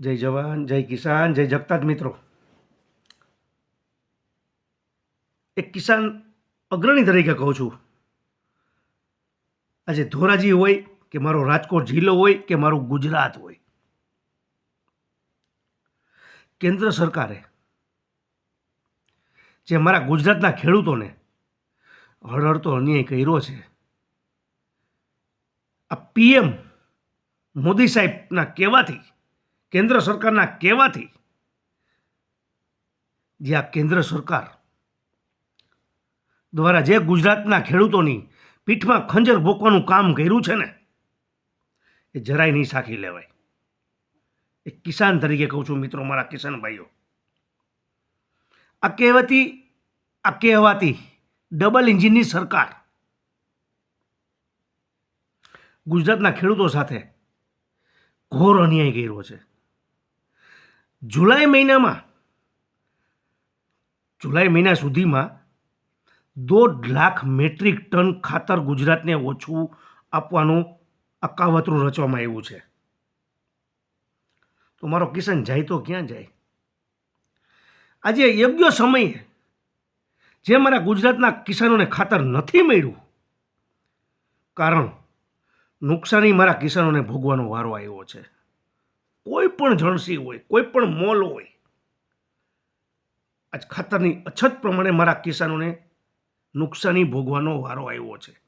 જય જવાન, જય કિસાન, જય જગતાજ મિત્રો. એક કિસાન અગ્રણી તરીકે કહું છું. આજે ધોરાજી હોય કે મારો રાજકોટ જિલ્લો હોય કે મારું ગુજરાત હોય. કેન્દ્ર સરકારે જે મારા ગુજરાતના ખેડૂતોને હળહળતો અન્યાય કર્યો છે, આ પીએમ મોદી સાહેબના કહેવાથી કેન્દ્ર સરકારના કહેવાથી જે આ કેન્દ્ર સરકાર દ્વારા જે ગુજરાતના ખેડૂતોની પીઠમાં ખંજર ભોકવાનું કામ કર્યું છે ને, એ જરાય નહીં સાખી લેવાય. એ કિસાન તરીકે કહું છું મિત્રો, મારા કિસાન ભાઈઓ. આ કહેવાતી આ કહેવાતી ડબલ એન્જિનની સરકાર ગુજરાતના ખેડૂતો સાથે ઘોર અન્યાય કર્યો છે. જુલાઈ મહિનામાં, જુલાઈ મહિના સુધીમાં દોઢ લાખ મેટ્રિક ટન ખાતર ગુજરાતને ઓછું આપવાનું અકાવતરું રચવામાં આવ્યું છે. તો મારો કિસાન જાય તો ક્યાં જાય? આજે યોગ્ય સમયે જે મારા ગુજરાતના કિસાનોને ખાતર નથી મળ્યું, કારણ નુકસાની મારા કિસાનોને ભોગવાનો વારો આવ્યો છે. કોઈ પણ જણસી હોય, કોઈ પણ મોલ હોય, આજ ખાતરની અછત પ્રમાણે મારા કિસાનોને નુકસાની ભોગવાનો વારો આવ્યો છે.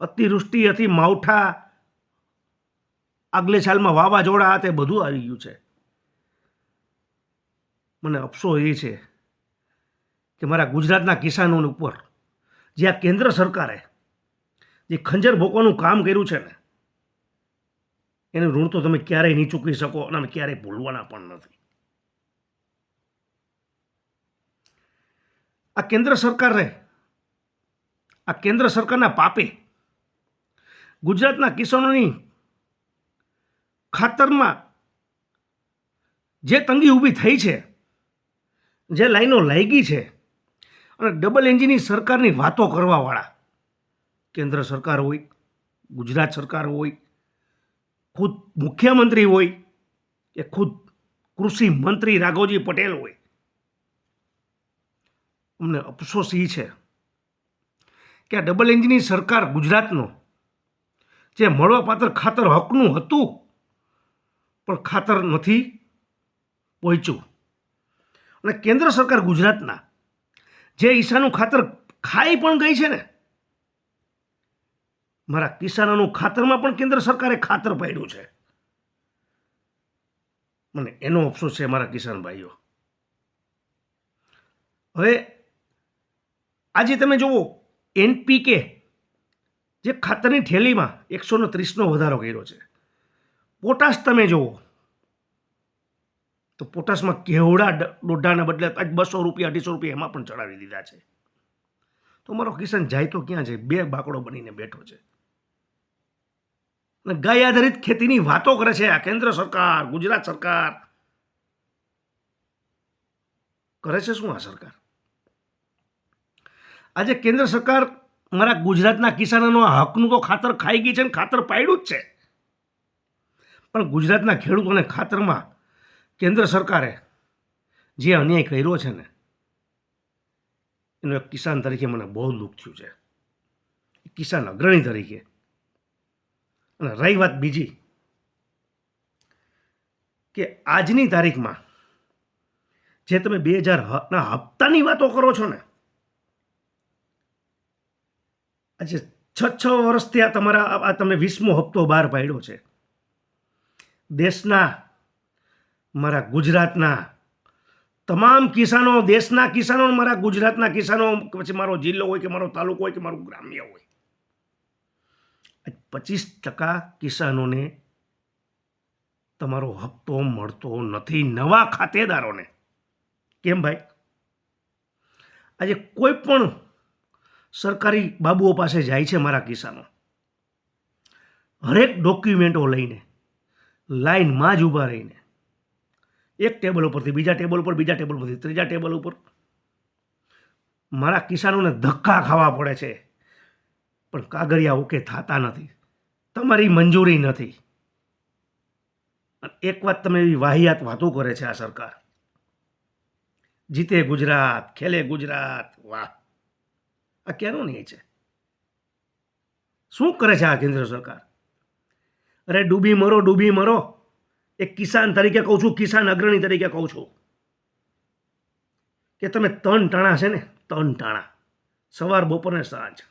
અતિવૃષ્ટિ અતિ માવઠા આગલે સાલમાં વાવાઝોડા તે બધું આવી ગયું છે. મને અફસો એ છે કે મારા ગુજરાતના કિસાનો ઉપર જે આ કેન્દ્ર સરકારે જે ખંજર ભોકવાનું કામ કર્યું છે ને એનું ઋણ તો તમે ક્યારેય નહીં ચૂકવી શકો અને ક્યારેય ભૂલવાના પણ નથી. આ કેન્દ્ર સરકારે આ કેન્દ્ર સરકારના પાપે ગુજરાતના કિસાનોની ખાતરમાં જે તંગી ઊભી થઈ છે, જે લાઈનો લાગી છે અને ડબલ એન્જિનની સરકારની વાતો કરવાવાળા કેન્દ્ર સરકાર હોય, ગુજરાત સરકાર હોય ખુદ મુખ્યમંત્રી હોય કે ખુદ કૃષિ મંત્રી રાઘોજી પટેલ હોય? અમને અફસોસ એ છે કે આ ડબલ એન્જિનની સરકાર ગુજરાતનો, જે મળવાપાત્ર ખાતર હકનું હતું, પણ ખાતર નથી પહોંચ્યું. અને કેન્દ્ર સરકાર ગુજરાતના, જે ઈશાનું ખાતર ખાઈ પણ ગઈ છે ને મારા કિસાનોનું ખાતરમાં પણ કેન્દ્ર સરકારે ખાતર પાડ્યું છે. મને એનો અફસોસ છે મારા કિસાન ભાઈઓ. હવે આજે તમે જુઓ, એનપીકે જે ખાતરની થેલીમાં એકસો ને ત્રીસનો વધારો કર્યો છે. પોટાશ તમે જુઓ, તો પોટાશમાં કેવડા દોઢાના બદલે બસો રૂપિયા, અઢીસો રૂપિયા એમાં પણ ચડાવી દીધા છે. તો મારો કિસાન જાય તો ક્યાં છે? બે બાકડો બનીને બેઠો છે. અને ગાય આધારિત ખેતીની વાતો કરે છે આ કેન્દ્ર સરકાર, ગુજરાત સરકાર. કરે છે શું આ સરકાર? આજે કેન્દ્ર સરકાર મારા ગુજરાતના કિસાનોનો હકનું તો ખાતર ખાઈ ગઈ છે ને ખાતર પાડ્યું જ છે. પણ ગુજરાતના ખેડૂતોને ખાતરમાં કેન્દ્ર સરકારે જે અન્યાય કર્યો છે ને, એનો એક કિસાન તરીકે મને બહુ દુઃખ થયું છે. કિસાન અગ્રણી તરીકે અને રહી વાત બીજી કે આજની તારીખમાં જે તમે બે હજાર ના હપ્તાની વાતો કરો છો ને, આજે છ છ વર્ષથી આ તમારા આ તમે વીસમો હપ્તો બહાર પાડ્યો છે. દેશના, મારા ગુજરાતના તમામ કિસાનો, દેશના કિસાનો મારા ગુજરાતના કિસાનો, પછી મારો જિલ્લો હોય કે મારો તાલુકો હોય કે મારું ગ્રામ્ય હોય પચીસ ટકા કિસાનોને તમારો હપ્તો મળતો નથી નવા ખાતેદારોને. કેમ ભાઈ? આજે કોઈ પણ સરકારી બાબુઓ પાસે જાય છે મારા કિસાનો. હરેક ડોક્યુમેન્ટો લઈને, લાઈનમાં જ ઊભા રહીને, એક ટેબલ ઉપરથી બીજા ટેબલ ઉપર, બીજા ટેબલ પરથી ત્રીજા ટેબલ ઉપર, મારા કિસાનોને ધક્કા ખાવા પડે છે. પણ કાગળિયા ઓકે થતા નથી. તમારી મંજૂરી નથી. એક વાત તમે એવી વાહિયાત વાતો કરે છે આ સરકાર. જીતે ગુજરાત, ખેલે ગુજરાત, વાહ. આ ક્યાંનો ન્યાય છે? શું કરે છે આ કેન્દ્ર સરકાર? અરે ડૂબી મરો ડૂબી મરો. એક કિસાન તરીકે કહું છું, કિસાન અગ્રણી તરીકે કહું છું. કે તમે ત્રણ ટાણા છે ને, ત્રણ ટાણા. સવાર બપોર ને સાંજ.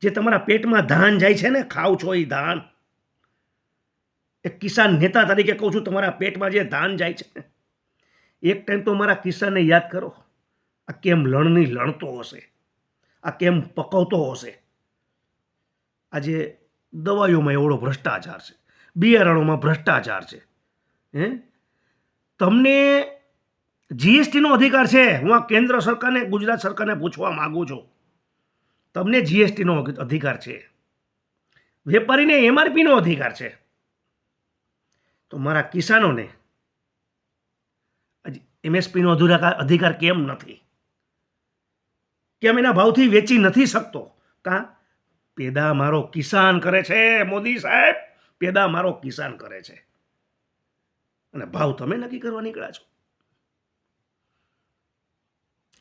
જે તમારા પેટમાં ધાન જાય છે ને, ખાવ છો એ ધાન. એક કિસાન નેતા તરીકે કહું છું, તમારા પેટમાં જે ધાન જાય છે એક ટાઈમ તો મારા કિસ્સાને યાદ કરો. આ કેમ લણની લણતો હશે? આ કેમ પકવતો હશે? આજે દવાઈઓમાં એવડો ભ્રષ્ટાચાર છે. બિયારણોમાં ભ્રષ્ટાચાર છે. હે? તમને જીએસટીનો અધિકાર છે. હું આ કેન્દ્ર સરકારને, ગુજરાત સરકારને પૂછવા માગું છું. તમને જીએસટીનો અધિકાર છે. વેપારીને એમઆરપીનો અધિકાર છે. તો મારા કિસાનોને એમએસપીનો અધિકાર કેમ નથી? કેમ એના ભાવથી વેચી નથી શકતો? કાં પેદા મારો કિસાન કરે છે, મોદી સાહેબ. પેદા મારો કિસાન કરે છે. અને ભાવ તમે નક્કી કરવા નીકળ્યા છો.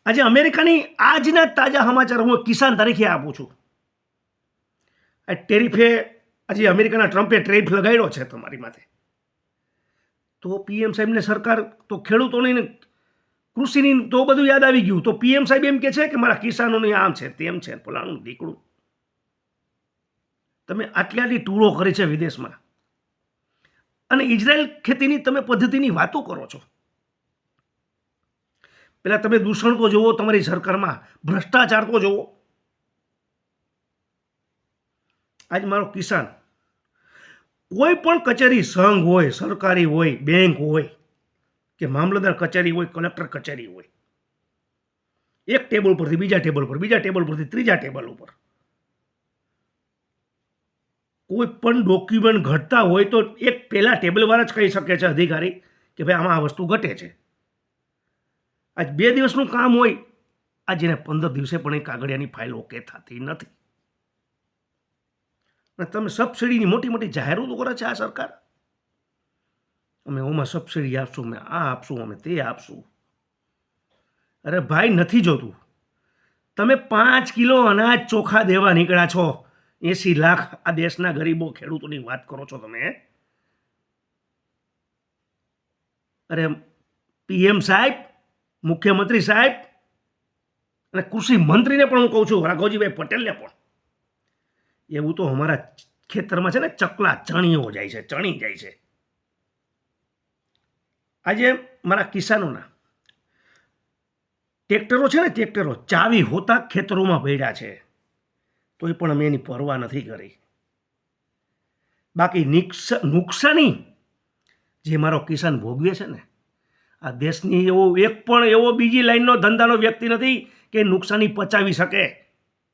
આજે અમેરિકાની આજના તાજા સમાચાર હું કિસાન તરીકે આપું છું. આ ટેરિફે આજે અમેરિકાના ટ્રમ્પે ટેરિફ લગાડ્યો છે તમારી માથે. તો પીએમ સાહેબને સરકાર તો ખેડૂતોની કૃષિની તો બધું યાદ આવી ગયું. તો પીએમ સાહેબ એમ કે છે કે મારા કિસાનોની આમ છે, તેમ છે, ફલાણું દીકડું તમે આટલી આટલી ટૂરો કરી છે વિદેશમાં. અને ઇઝરાયલ ખેતીની તમે પદ્ધતિની વાતો કરો છો. પેલા તમે દૂષણ તો જુઓ તમારી સરકારમાં, ભ્રષ્ટાચાર તો જુઓ આજ મારો કિસાન. કોઈ પણ કચેરી સંઘ હોય, સરકારી હોય, બેંક હોય, કે મામલતદાર કચેરી હોય, કલેક્ટર કચેરી હોય, એક ટેબલ પરથી બીજા ટેબલ પર, બીજા ટેબલ પરથી ત્રીજા ટેબલ ઉપર. કોઈ પણ ડોક્યુમેન્ટ ઘટતા હોય તો એક પહેલાં ટેબલવાળા જ કહી શકે છે અધિકારી કે ભાઈ આમાં આ વસ્તુ ઘટે છે. આજ બે દિવસનું કામ હોય. આજ એને પંદર દિવસે પણ એ કાગળિયાની ફાઇલ ઓકે થતી નથી. અને તમે સબસિડીની મોટી મોટી જાહેરાતો કરે છે આ સરકાર? અમે ઓમાં સબસિડી આપશું, અમે આ આપશું, અમે તે આપશું. અરે ભાઈ, નથી જોતું. તમે પાંચ કિલો અનાજ ચોખા દેવા નીકળ્યા છો. એસી લાખ આ દેશના ગરીબો ખેડૂતોની વાત કરો છો તમે. અરે પીએમ સાહેબ મુખ્યમંત્રી સાહેબ અને કૃષિ મંત્રીને પણ હું કહું છું, રાઘવજીભાઈ પટેલને પણ. એવું તો અમારા ખેતરમાં છે ને, ચકલા ચણીઓ જાય છે, ચણી જાય છે. આજે મારા કિસાનોના ટ્રેક્ટરો છે ને ટ્રેક્ટરો ચાવી હોતા ખેતરોમાં પડ્યા છે. તોય પણ અમે એની પરવા નથી કરી. બાકી નુકસાની જે મારો કિસાન ભોગવે છે ને આ દેશની એવો એક પણ એવો બીજી લાઈનનો ધંધાનો વ્યક્તિ નથી કે નુકસાની પચાવી શકે.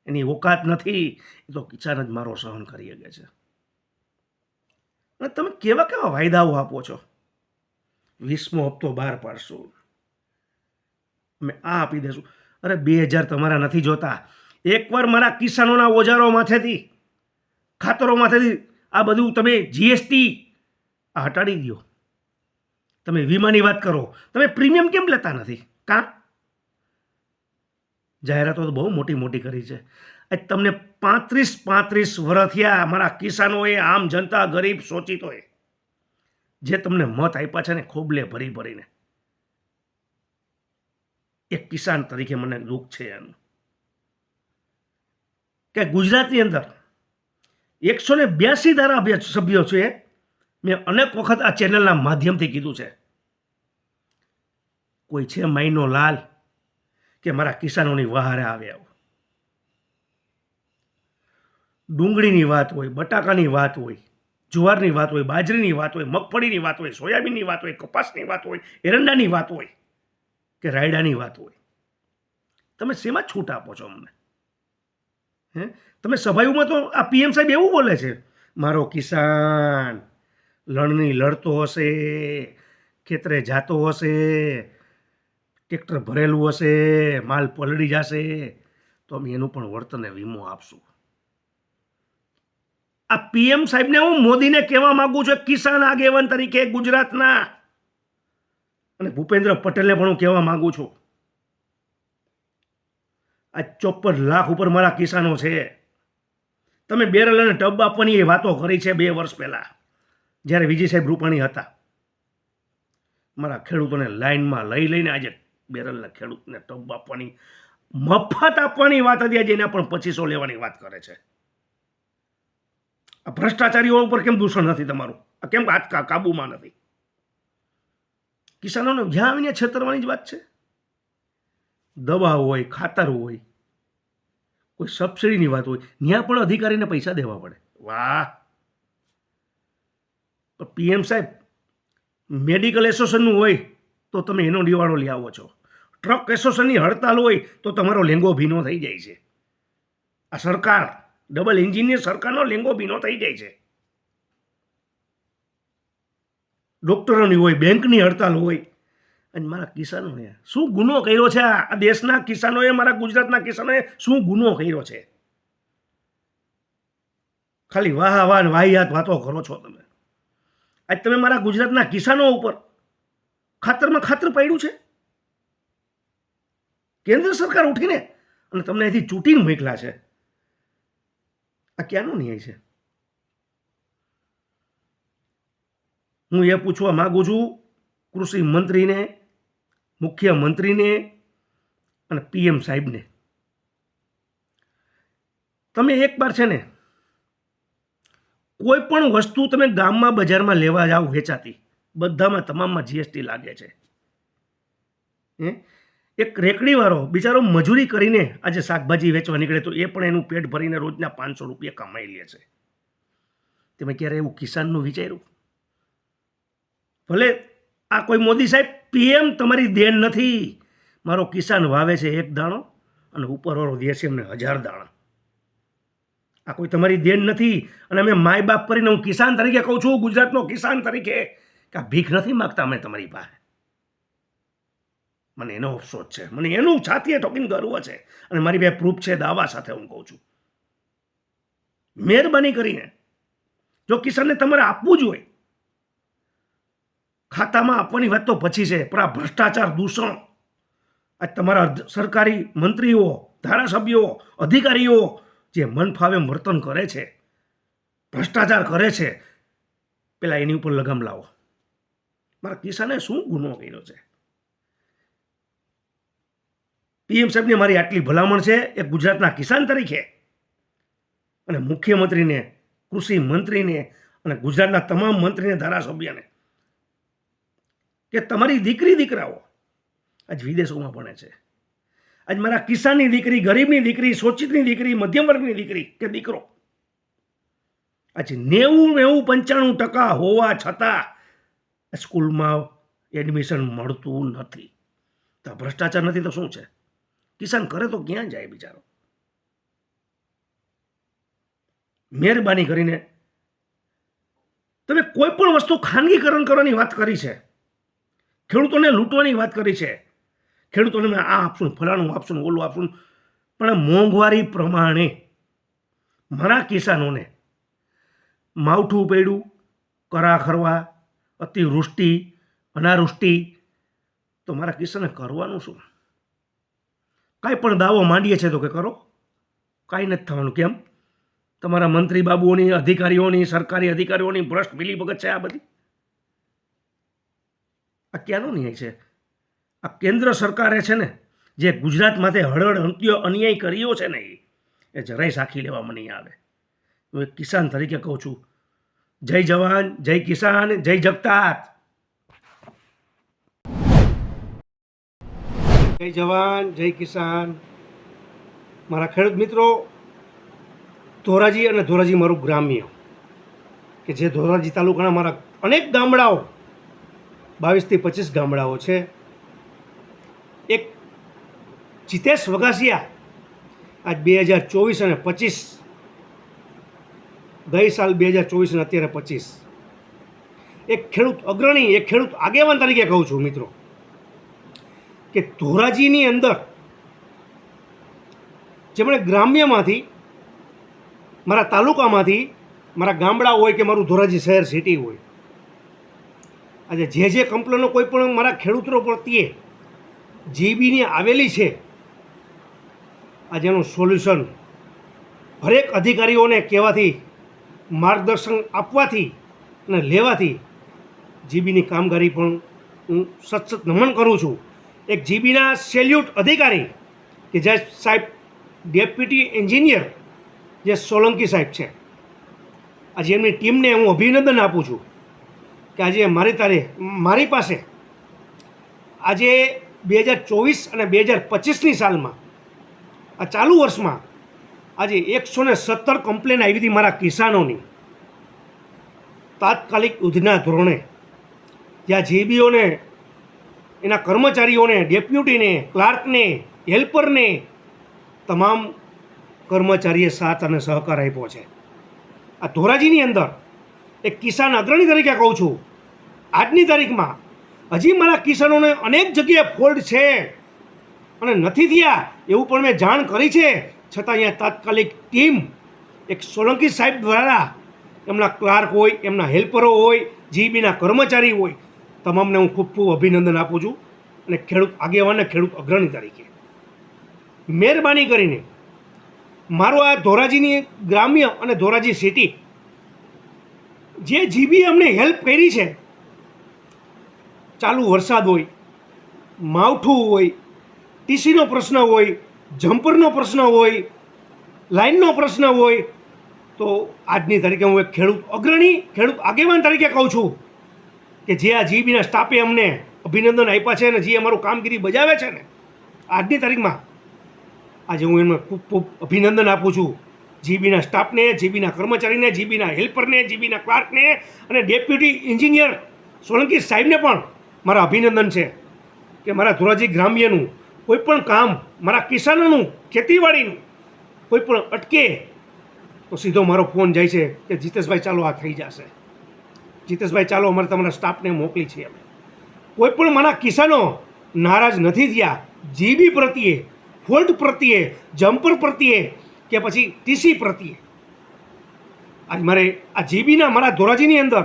એની ઓકાત નથી. એ તો કિસાન જ મારો સહન કરી શકે છે. અને તમે કેવા કેવા વાયદાઓ આપો છો? વીસમો હપ્તો બહાર પાડશું. અમે આ આપી દેશું. અરે બે હજાર તમારા નથી જોતા. એકવાર મારા કિસાનોના ઓજારો માથેથી, ખાતરો માથેથી આ બધું તમે જીએસટી આ હટાડી દો તમે વીમાની વાત કરો, તમે પ્રીમિયમ કેમ લેતા નથી? કાં? જાહેરાતો તો બહુ મોટી મોટી કરી છે. આજ તમને પાંત્રીસ પાંત્રીસ વર્ષ થયા મારા કિસાનોએ, આમ જનતા ગરીબ શોચિતોએ, જે તમને મત આપ્યા છે ને ખોબલે ભરી ભરીને. એક કિસાન તરીકે મને દુઃખ છે એનું. કે ગુજરાતની અંદર એકસો ને બ્યાસી ધારા સભ્યો છે. મેં અનેક વખત આ ચેનલના માધ્યમથી કીધું છે. કોઈ છે માઈનો લાલ કે મારા કિસાનોની વહારે આવે આવું. ડુંગળીની વાત હોય, બટાકાની વાત હોય, જુવારની વાત હોય, બાજરીની વાત હોય, મગફળીની વાત હોય, સોયાબીનની વાત હોય, કપાસની વાત હોય, એરંડાની વાત હોય કે રાયડાની વાત હોય. તમે શેમાં છૂટ આપો છો અમને? હે? તમે સભાયુમાં તો આ પીએમ સાહેબ એવું બોલે છે, મારો કિસાન લણની લડતો હશે, ખેતરે જાતો હશે, ટ્રેક્ટર ભરેલું હશે, માલ પલળી જશે, તો અમે એનું પણ વળતરને વીમો આપશું. આ પીએમ સાહેબને હું મોદીને કહેવા માંગુ છું, કિસાન આગેવાન તરીકે ગુજરાતના. અને ભૂપેન્દ્ર પટેલને પણ હું કહેવા માંગુ છું. આ ચોપન લાખ ઉપર મારા કિસાનો છે. તમે બેરલ અને ટબ આપવાની એ વાતો કરી છે બે વર્ષ પહેલા. જ્યારે વિજય સાહેબ રૂપાણી હતા, મારા ખેડૂતોને લાઇનમાં લઈ લઈને આજે બેરલના ખેડૂતને ટબ આપવાની, મફત આપવાની વાત હતી. આજે એના પણ પચીસો લેવાની વાત કરે છે. આ ભ્રષ્ટાચારીઓ ઉપર કેમ દૂષણ નથી તમારું? આ કેમ કાબુમાં નથી? કિસાનોને જ્યાં આવીને છેતરવાની જ વાત છે. દવા હોય, ખાતર હોય, કોઈ સબસિડીની વાત હોય, ત્યાં પણ અધિકારીને પૈસા દેવા પડે. વાહ! પણ પીએમ સાહેબ, મેડિકલ એસોસિએશનનું હોય તો તમે એનો નિવાડો લઈ આવો છો. ટ્રક એસોસિએશનની હડતાલ હોય તો તમારો લેંગો ભીનો થઈ જાય છે. આ સરકાર, ડબલ એન્જિનિયર સરકારનો લેંગો ભીનો થઈ જાય છે. ડૉક્ટરોની હોય, બેંકની હડતાલ હોય. અને મારા કિસાનોએ શું ગુનો કર્યો છે? આ દેશના કિસાનોએ, મારા ગુજરાતના કિસાનોએ શું ગુનો કર્યો છે? ખાલી વાહ વાહ વાહિયાત વાતો કરો છો તમે. આજ તમે મારા ગુજરાતના કિસાનો ઉપર ખાતરમાં ખાતર પડ્યું છે? કેન્દ્ર સરકાર ઉઠીને અને તમને અહીંથી ચૂંટીને મોકલા છે. આ ક્યાંનો ન્યાય છે? હું એ પૂછવા માગું છું, કૃષિ મંત્રીને, મુખ્યમંત્રીને અને પીએમ સાહેબને. તમે એક વાર છે ને કોઈ પણ વસ્તુ તમે ગામમાં, બજારમાં લેવા જાઓ, વેચાતી, બધામાં, તમામમાં જીએસટી લાગે છે. હે? એક રેકડીવાળો બિચારો મજૂરી કરીને આજે શાકભાજી વેચવા નીકળે તો એ પણ એનું પેટ ભરીને રોજના પાંચસો રૂપિયા કમાઈ લે છે. તમે ક્યારે એવું કિસાનનું વિચાર્યું? ભલે આ કોઈ મોદી સાહેબ પીએમ તમારી દેન નથી. મારો કિસાન વાવે છે એક દાણો અને ઉપરવાળો દે છે એમને હજાર દાણા. આ કોઈ તમારી દેન નથી. અને અમે માય બાપ કરીને હું કિસાન તરીકે કહું છું, ગુજરાતનો કિસાન તરીકે, કે આ ભીખ નથી માગતા અમે તમારી પાસે. મને એનો અફસોસ છે. મને એનું છાતીએ ઠોકીને ગર્વ છે. અને મારી બે પ્રૂફ છે દાવા સાથે હું કહું છું. મહેરબાની કરીને, જો કિસાનને તમારે આપવું જ હોય, ખાતામાં આપવાની વાત તો પછી છે, પણ આ ભ્રષ્ટાચાર દૂષણ, આ તમારા સરકારી મંત્રીઓ, ધારાસભ્યો, અધિકારીઓ જે મન ફાવે વર્તન કરે છે, ભ્રષ્ટાચાર કરે છે, પેલા એની ઉપર લગામ લાવો. મારા કિસાને શું ગુનો કર્યો છે? પીએમ સાહેબને મારી આટલી ભલામણ છે, એ ગુજરાતના કિસાન તરીકે. અને મુખ્યમંત્રીને, કૃષિ મંત્રીને અને ગુજરાતના તમામ મંત્રીને, ધારાસભ્યને. કે તમારી દીકરી, દીકરાઓ આજ વિદેશોમાં ભણે છે. આજ મારા કિસાનની દીકરી, ગરીબની દીકરી, શોચિતની દીકરી, મધ્યમ વર્ગની દીકરી કે દીકરો? આજે નેવું નેવું પંચાણું ટકા હોવા છતાં સ્કૂલમાં એડમિશન મળતું નથી. તો ભ્રષ્ટાચાર નથી તો શું છે? કિસાન કરે તો ક્યાં જાય બિચારો? મહેરબાની કરીને તમે કોઈ પણ વસ્તુ ખાનગીકરણ કરવાની વાત કરી છે, ખેડૂતોને લૂંટવાની વાત કરી છે ખેડૂતોને મેં આ આપશું, ફલાણું આપશું, ઓલું આપશું. પણ મોંઘવારી પ્રમાણે મારા કિસાનોને માવઠું પડ્યું, કરા ખરવા, અતિવૃષ્ટિ, અનાવૃષ્ટિ, તો મારા કિસાને કરવાનું શું? કાંઈ પણ દાવો માંડીએ છે તો કે કરો. કાંઈ નથી થવાનું. કેમ? તમારા મંત્રી બાબુઓની, અધિકારીઓની, સરકારી અધિકારીઓની ભ્રષ્ટ મિલીભગત છે આ બધી? આ ક્યાંનો ન્યાય છે? આ કેન્દ્ર સરકારે છે ને, જે ગુજરાત માટે હળહળ અંત્ય અન્યાય કર્યો છે ને એ જરાય સાખી લેવામાં નહીં આવે હું એક કિસાન તરીકે કહું છું, જય જવાન, જય કિસાન, જય જગતાત. જય જવાન, જય કિસાન. મારા ખેડૂત મિત્રો, ધોરાજી અને ધોરાજી મારું ગ્રામ્ય, કે જે ધોરાજી તાલુકાના મારા અનેક ગામડાઓ, બાવીસથી પચીસ ગામડાઓ છે. એક જીતેશ વગાસિયા આજ બે હજાર ચોવીસ અને પચીસ. ગઈ સાલ બે હજાર ચોવીસ અને અત્યારે પચીસ. એક ખેડૂત અગ્રણી, એક ખેડૂત આગેવાન તરીકે કહું છું મિત્રો, કે ધોરાજીની અંદર જેમણે ગ્રામ્યમાંથી, મારા તાલુકામાંથી, મારા ગામડા હોય કે મારું ધોરાજી શહેર સિટી હોય, આજે જે જે કમ્પ્લેનો કોઈ પણ મારા ખેડૂતો પ્રત્યે જીબીની આવેલી છે. આજે એનું સોલ્યુશન હરેક અધિકારીઓને કહેવાથી, માર્ગદર્શન આપવાથી અને લેવાથી જીબીની કામગીરી પણ હું સતત નમન કરું છું. એક જીબીના સેલ્યુટ અધિકારી, કે જે સાહેબ ડેપ્યુટી એન્જિનિયર, જે સોલંકી સાહેબ છે. આજે એમની ટીમને હું અભિનંદન આપું છું કે આજે મારી તારે, મારી પાસે આજે બે હજાર ચોવીસ અને બે હજાર પચીસની સાલમાં, આ ચાલુ વર્ષમાં આજે એકસો ને સત્તર કમ્પ્લેન આવી હતી મારા કિસાનોની. તાત્કાલિક યુદ્ધના ધોરણે જ્યાં જેબીઓને, એના કર્મચારીઓને, ડેપ્યુટીને, ક્લાર્કને, હેલ્પરને તમામ કર્મચારીએ સાથ અને સહકાર આપ્યો છે. આ ધોરાજીની અંદર એક કિસાન અગ્રણી તરીકે કહું છું, આજની તારીખમાં હજી મારા કિસાનોને અનેક જગ્યાએ ફોલ્ડ છે અને નથી થયા એવું પણ મેં જાણ કરી છે. છતાં અહીંયા તાત્કાલિક ટીમ, એક સોલંકી સાહેબ દ્વારા એમના ક્લાર્ક હોય, એમના હેલ્પરો હોય, જીબીના કર્મચારી હોય, તમામને હું ખૂબ ખૂબ અભિનંદન આપું છું અને ખેડૂત આગેવાનને ખેડૂત અગ્રણી તરીકે. મહેરબાની કરીને મારો આ ધોરાજીની ગ્રામ્ય અને ધોરાજી સિટી, જે જીબી અમને હેલ્પ કરી છે ચાલુ વરસાદ હોય, માવઠું હોય, ટીસીનો પ્રશ્ન હોય, જમ્પરનો પ્રશ્ન હોય, લાઇનનો પ્રશ્ન હોય, તો આજની તારીખે હું એક ખેડૂત અગ્રણી, ખેડૂત આગેવાન તરીકે કહું છું કે જે આ જીબીના સ્ટાફે અમને અભિનંદન આપ્યા છે અને જે અમારું કામગીરી બજાવે છે ને, આજની તારીખમાં આજે હું એમને ખૂબ ખૂબ અભિનંદન આપું છું. જીબીના સ્ટાફને, જીબીના કર્મચારીને, જીબીના હેલ્પરને, જીબીના ક્લાર્કને અને ડેપ્યુટી એન્જિનિયર સોલંકી સાહેબને પણ મારા અભિનંદન છે કે મારા ધોરાજી ગ્રામ્યનું કોઈ પણ કામ મારા કિસાનોનું, ખેતીવાડીનું, કોઈ પણ અટકે તો સીધો મારો ફોન જાય છે કે જીતેશભાઈ ચાલો આ થઈ જશે. જીતેશભાઈ ચાલો, અમારે તમારા સ્ટાફને મોકલી છે અમે. કોઈ પણ મારા કિસાનો નારાજ નથી થયા, જીબી પ્રત્યે, ફોલ્ટ પ્રત્યે, જમ્પર પ્રત્યે કે પછી ટીસી પ્રત્યે. આજ મારે આ જીબીના, મારા ધોરાજીની અંદર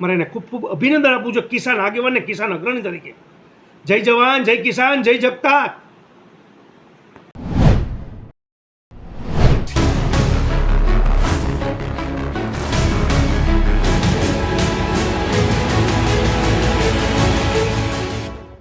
મારે એને ખૂબ ખૂબ અભિનંદન આપું છું કિસાન આગેવાન ને કિસાન અગ્રણી તરીકે. જય જવાન, જય કિસાન, જય જગતા